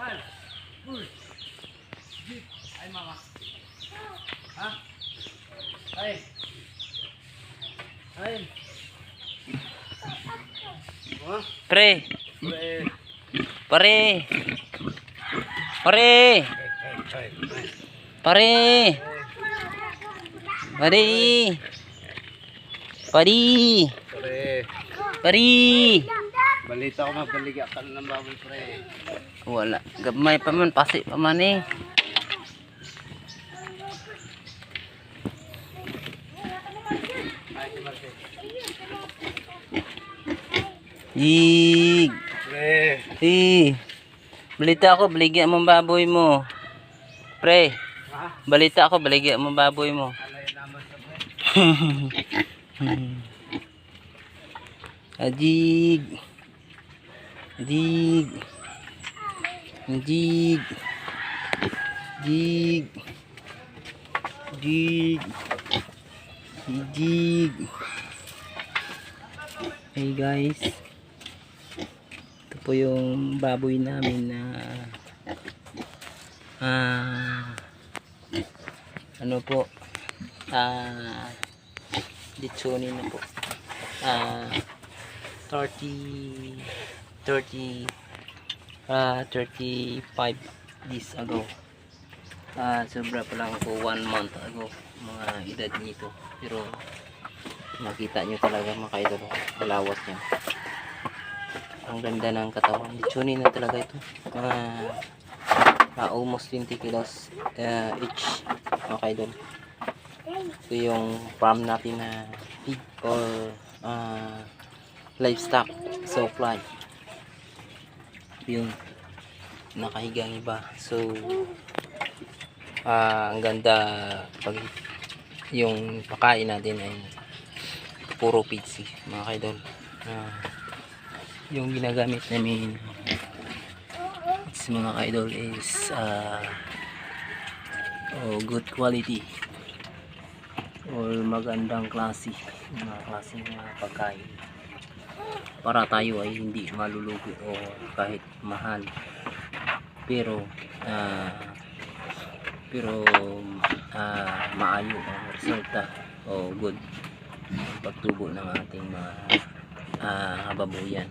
Uy. Ay, mama. Ha? Ay. Ay. Ha? Pre, Eh. pare. Pare. Pare. Pare. Pari. Pre. Pari. Balita ko mabaligya ka ng baboy, pre. Wala. Gamay pa man. Pasi pa man eh. Yig. Pre. Eh. Balita ako. Baligyan mo baboy mo. Pre. Ha? Balita ako. Baligyan mo baboy mo. Yun naman sa pre? Adig. Adig. Adig. Dig. Dig. Dig. Hey guys. Ito po yung baboy namin na ah ano po ah litsunin na po ah 30 30 ah 35 days ago. Ah sobra pa lang po one month ago mga edad nito pero makita nyo talaga mga kaidol malawas niya. Ang ganda ng katawan. Litsunin na talaga ito. Mga ah, almost 20 kilos ah, each mga kaidol ito yung farm natin na pig or ah, livestock supply yung nakahigang iba. So ah ang ganda pag yung pakain natin ay puro pizzi mga kaidol. Ah, yung ginagamit namin is mga kaidol is ah, oh, good quality or magandang klase mga klase ng pagkain para tayo ay hindi malulugi o kahit mahal. Pero ah pero ah maayo ang resulta o good pagtubo ng ating mga ah babuyan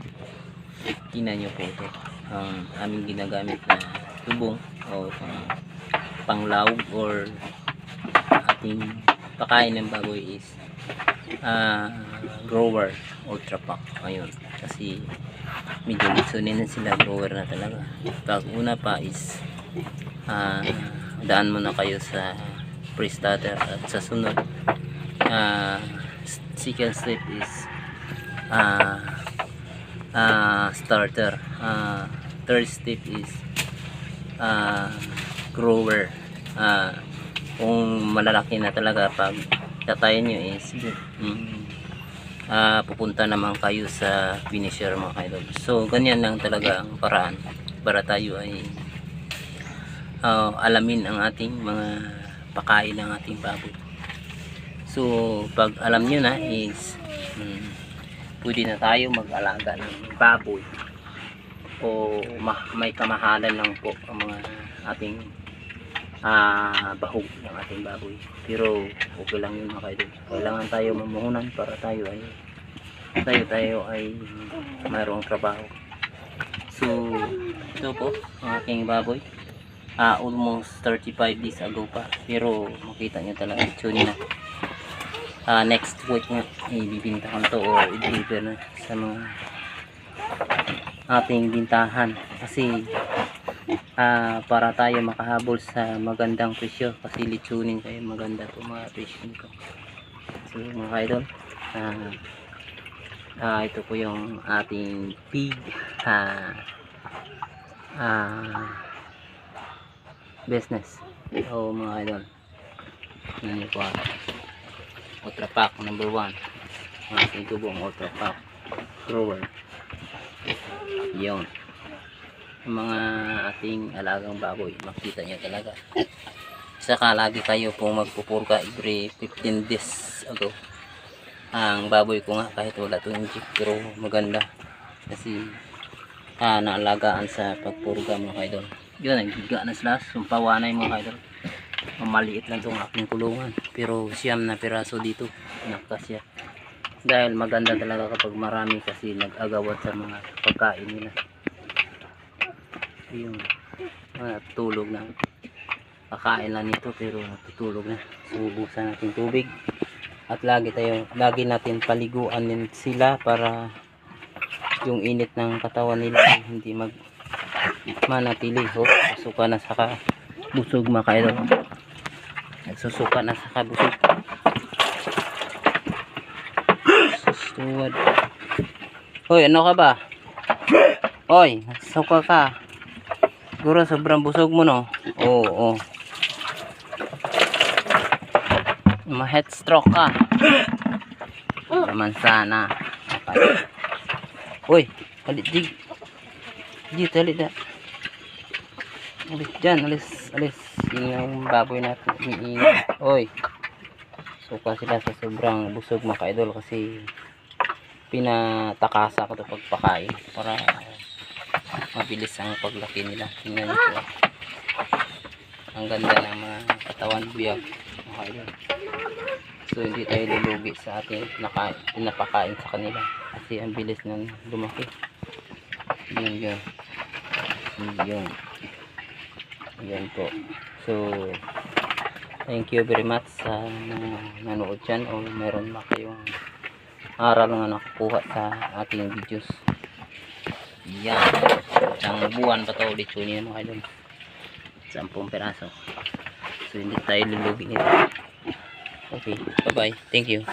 tingnan nyo po ito ang aming ginagamit na tubong o pang panglawg or ating pakain ng baboy is ah grower ultra pack ayun. Kasi medyo litsunin na sila grower na talaga. Pag una pa is ah daan mo na kayo sa pre-starter at sa sunod. Ah second step is ah ah starter. Ah third step is ah grower. Ah kung malalaki na talaga pag tatayin nyo is mm, ah, pupunta naman kayo sa finisher mga kaidol. So ganyan lang talaga ang paraan para tayo ay ah, alamin ang ating mga pakain ng ating baboy. So pag alam nyo na is mm, pwede na tayo mag-alaga ng baboy o ma- may kamahalan lang po ang mga ating ah bahog ng ating baboy. Pero okay lang yun mga kailangan tayo mamuhunan para tayo ay tayo tayo ay mayroong trabaho. So ito po ang aking baboy. Ah almost 35 days ago pa. Pero makita nyo talaga tune na. Ah next week nga ibibinta ko na to o i-deliver na sa mga ating bintahan. Kasi ah para tayo makahabol sa magandang presyo. Kasi litsunin kayo maganda po mga presyo ko so mga idol ah ah, ito po yung ating pig. Ah ah business. So mga idol yan po ultra pack number 1 ang ating tubong ultra pack. Grower yun yung mga ating alagang baboy makita nyo talaga saka lagi kayo po magpupurga every 15 days ago ang baboy ko nga kahit wala to inject pero maganda kasi ah, naalagaan sa pagpurga mga kaidol. Yun, nagbiga na sila. Sumpawanay mga kaidol. Mamaliit lang itong aking kulungan. Pero siyam na piraso dito. Nakasya. Dahil maganda talaga kapag marami kasi nag-agawat sa mga pagkain nila. Mga natutulog na. Kakain lang nito pero natutulog na. Subusan natin tubig. At lagi tayo, lagi natin paliguan din sila para yung init ng katawan nila hindi mag manatili ho susuka na sa busog mga kaidol nagsusuka na sa kabusog susuwad hoy ano ka ba hoy suka ka siguro sobrang busog mo no oo oo ma-head stroke ka naman sana okay. Uy, alit dig. Dito, alit na. Alis dyan, alis, alis. Yun yung baboy natin. Umiingat. Uy. Suka sila sa sobrang busog mga ka-idol kasi pinatakasa ko ito pagpakain para mabilis ang paglaki nila. Tingnan nyo po. Ang ganda ng mga katawan mga ka-idol. So hindi tayo lulugi sa ating pinapakain sa kanila kasi ang bilis ng lumaki. Yun yun. Yun. Yan po. So thank you very much sa mga nanood dyan o meron ba kayong aral na nakukuha sa ating videos. Yan. Isang buwan pa to ulit yun yun mga idol. Sampung peraso. So hindi tayo lulugi nito. Okay, bye-bye. Thank you.